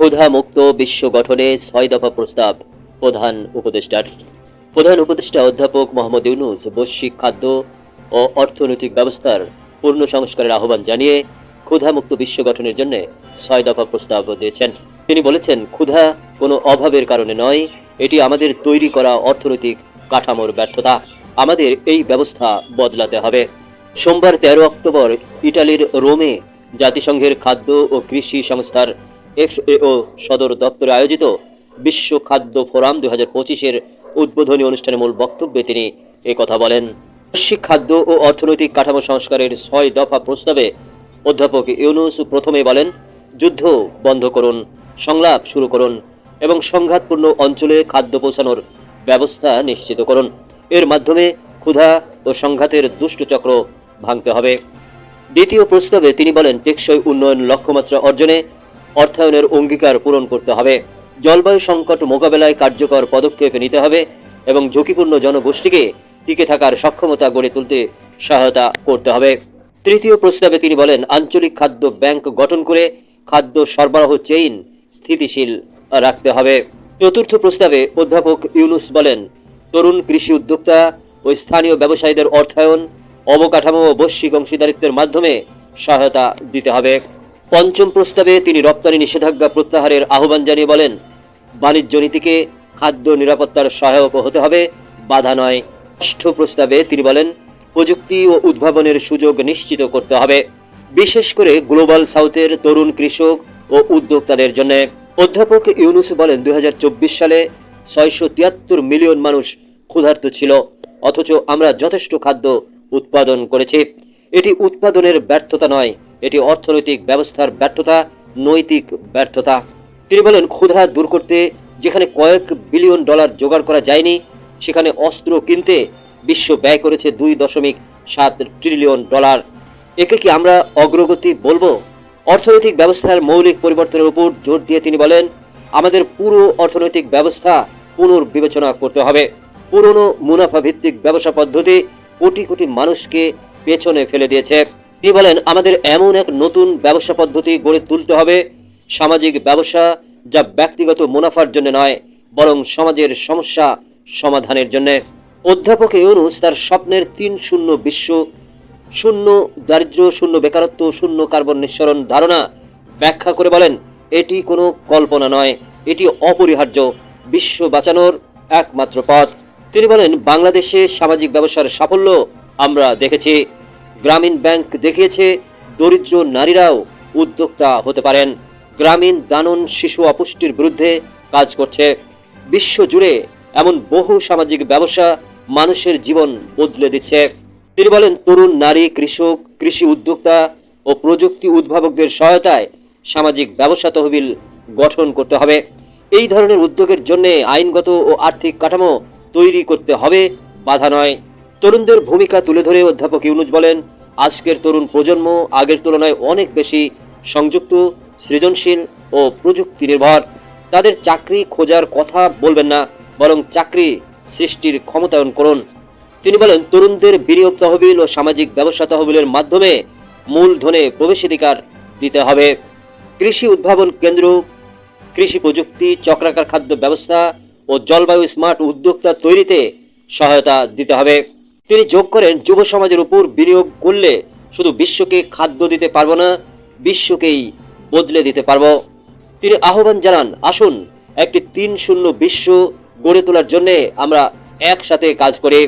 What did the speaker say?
ক্ষুধা মুক্ত বিশ্ব গঠনে ছয় দফা প্রস্তাব, প্রধান উপদেষ্টার। প্রধান উপদেষ্টা অধ্যাপক মোহাম্মদ ইউনুস বৈশ্বিক খাদ্য ও অর্থনৈতিক ব্যবস্থার পূর্ণ সংস্কারের আহ্বান জানিয়ে ক্ষুধামুক্ত বিশ্ব গঠনের জন্য ছয় দফা প্রস্তাব দিয়েছেন। তিনি বলেছেন, ক্ষুধা কোনো অভাবের কারণে নয়, এটি আমাদের তৈরি করা অর্থনৈতিক কাঠামোর ব্যর্থতা। আমাদের এই ব্যবস্থা বদলাতে হবে। সোমবার তেরো অক্টোবর ইটালির রোমে জাতিসংঘের খাদ্য ও কৃষি সংস্থার এফএও সদর দপ্তরে আয়োজিত বিশ্ব খাদ্য ফোরাম দুই হাজার পঁচিশের উদ্বোধনী অনুষ্ঠানে মূল বক্তব্যে তিনি কথা বলেন। বৈশ্বিক খাদ্য ও অর্থনৈতিক কাঠামো সংস্কারের ছয় দফা প্রস্তাবে অধ্যাপক ইউনুস প্রথমে বলেন, যুদ্ধ বন্ধ করুন, সংলাপ শুরু করুন এবং সংঘাতপূর্ণ অঞ্চলে খাদ্য পৌঁছানোর ব্যবস্থা নিশ্চিত করুন। এর মাধ্যমে ক্ষুধা ও সংঘাতের দুষ্ট চক্র ভাঙতে হবে। দ্বিতীয় প্রস্তাবে তিনি বলেন, টেকসই উন্নয়ন লক্ষ্যমাত্রা অর্জনে অর্থায়নের অঙ্গীকার পূরণ করতে হবে। জলবায়ু সংকট মোকাবেলায় কার্যকর পদক্ষেপ নিতে হবে এবং ঝুঁকিপূর্ণ জনগোষ্ঠীকে টিকে থাকার সক্ষমতা গড়ে তুলতে সহায়তা করতে হবে। তৃতীয় প্রস্তাবে তিনি বলেন, আঞ্চলিক খাদ্য ব্যাংক গঠন করে খাদ্য সরবরাহ চেইন স্থিতিশীল রাখতে হবে। চতুর্থ প্রস্তাবে অধ্যাপক ইউনুস বলেন, তরুণ কৃষি উদ্যোক্তা ও স্থানীয় ব্যবসায়ীদের অর্থায়ন, অবকাঠামো ও বৈশ্বিক অংশীদারিত্বের মাধ্যমে সহায়তা দিতে হবে। পঞ্চম প্রস্তাবে তিনি রপ্তানি নিষেধাজ্ঞা প্রত্যাহারের আহ্বান জানিয়ে বলেন, বাণিজ্য নীতিকে খাদ্য নিরাপত্তার সহায়ক হতে হবে, বাধা নয়। ষষ্ঠ প্রস্তাবে তিনি বলেন, প্রযুক্তি ও উদ্ভাবনের সুযোগ নিশ্চিত করতে হবে, বিশেষ করে গ্লোবাল সাউথের তরুণ কৃষক ও উদ্যোক্তাদের জন্য। অধ্যাপক ইউনুস বলেন, দুই হাজার চব্বিশ সালে ছয়শো তিয়াত্তর মিলিয়ন মানুষ ক্ষুধার্ত ছিল, অথচ আমরা যথেষ্ট খাদ্য উৎপাদন করেছি। এটি উৎপাদনের ব্যর্থতা নয় এটি অর্থনৈতিক ব্যবস্থার ব্যর্থতা, নৈতিক ব্যর্থতা। তিনি বলেন, ক্ষুধা দূর করতে যেখানে কয়েক বিলিয়ন ডলার জোগাড় করা যায়নি, সেখানে অস্ত্র কিনতে বিশ্ব ব্যয় করেছে দুই দশমিক সাত ট্রিলিয়ন ডলার। একে কি আমরা অগ্রগতি বলব? অর্থনৈতিক ব্যবস্থার মৌলিক পরিবর্তনের উপর জোর দিয়ে তিনি বলেন, আমাদের পুরো অর্থনৈতিক ব্যবস্থা পুনর্বিবেচনা করতে হবে। পুরনো মুনাফা ভিত্তিক ব্যবসা পদ্ধতি কোটি কোটি মানুষকে পেছনে ফেলে দিয়েছে। তিনি বলেন, আমাদের এমন এক নতুন ব্যবসা পদ্ধতি গড়ে তুলতে হবে। সামাজিক ব্যবসা যা ব্যক্তিগত মুনাফার জন্য নয়, বরং সমাজের সমস্যা সমাধানের জন্য। অধ্যাপক ইউনুস তার স্বপ্নের তিন শূন্য বিশ্ব, শূন্য দারিদ্র, শূন্য বেকারত্ব, শূন্য কার্বন নিঃসরণ ধারণা ব্যাখ্যা করে বলেন, এটি কোনো কল্পনা নয়, এটি অপরিহার্য, বিশ্ব বাঁচানোর একমাত্র পথ। তিনি বলেন, বাংলাদেশে সামাজিক ব্যবসার সাফল্য আমরা দেখেছি। গ্রামীণ ব্যাংক দেখিয়েছে, দরিদ্র নারীরাও উদ্যোক্তা হতে পারেন। গ্রামীণ দানন শিশু অপুষ্টির বিরুদ্ধে কাজ করছে। বিশ্ব জুড়ে এমন বহু সামাজিক ব্যবসা মানুষের জীবন বদলে দিচ্ছে। তিনি বলেন, তরুণ নারী, কৃষক, কৃষি উদ্যোক্তা ও প্রযুক্তি উদ্ভাবকদের সহায়তায় সামাজিক ব্যবসা তহবিল গঠন করতে হবে। এই ধরনের উদ্যোগের জন্য আইনগত ও আর্থিক কাঠামো তৈরি করতে হবে, বাধা নয়। তরুণদের ভূমিকা তুলে ধরে অধ্যাপক ইউনুজ বলেন, আজকের তরুণ প্রজন্ম আগের তুলনায় অনেক বেশি সংযুক্ত, সৃজনশীল ও প্রযুক্তি নির্ভর তাদের চাকরি খোঁজার কথা বলবেন না, বরং চাকরি সৃষ্টির ক্ষমতায়ন করুন। তিনি বলেন, তরুণদের বিনিয়োগ তহবিল ও সামাজিক ব্যবসা তহবিলের মাধ্যমে মূলধনে প্রবেশাধিকার দিতে হবে। কৃষি উদ্ভাবন কেন্দ্র, কৃষি প্রযুক্তি, চক্রাকার খাদ্য ব্যবস্থা ও জলবায়ু স্মার্ট উদ্যোক্তা তৈরিতে সহায়তা দিতে হবে। তিনি যোগ করেন, যুব সমাজের উপর বিনিয়োগ করলে শুধু বিশ্বকে খাদ্য দিতে পারব না, বিশ্বকেই বদলে দিতে পারব। তিনি আহ্বান জানান, আসুন, একটি তিন শূন্য বিশ্ব গড়ে তোলার জন্যে আমরা একসাথে কাজ করি।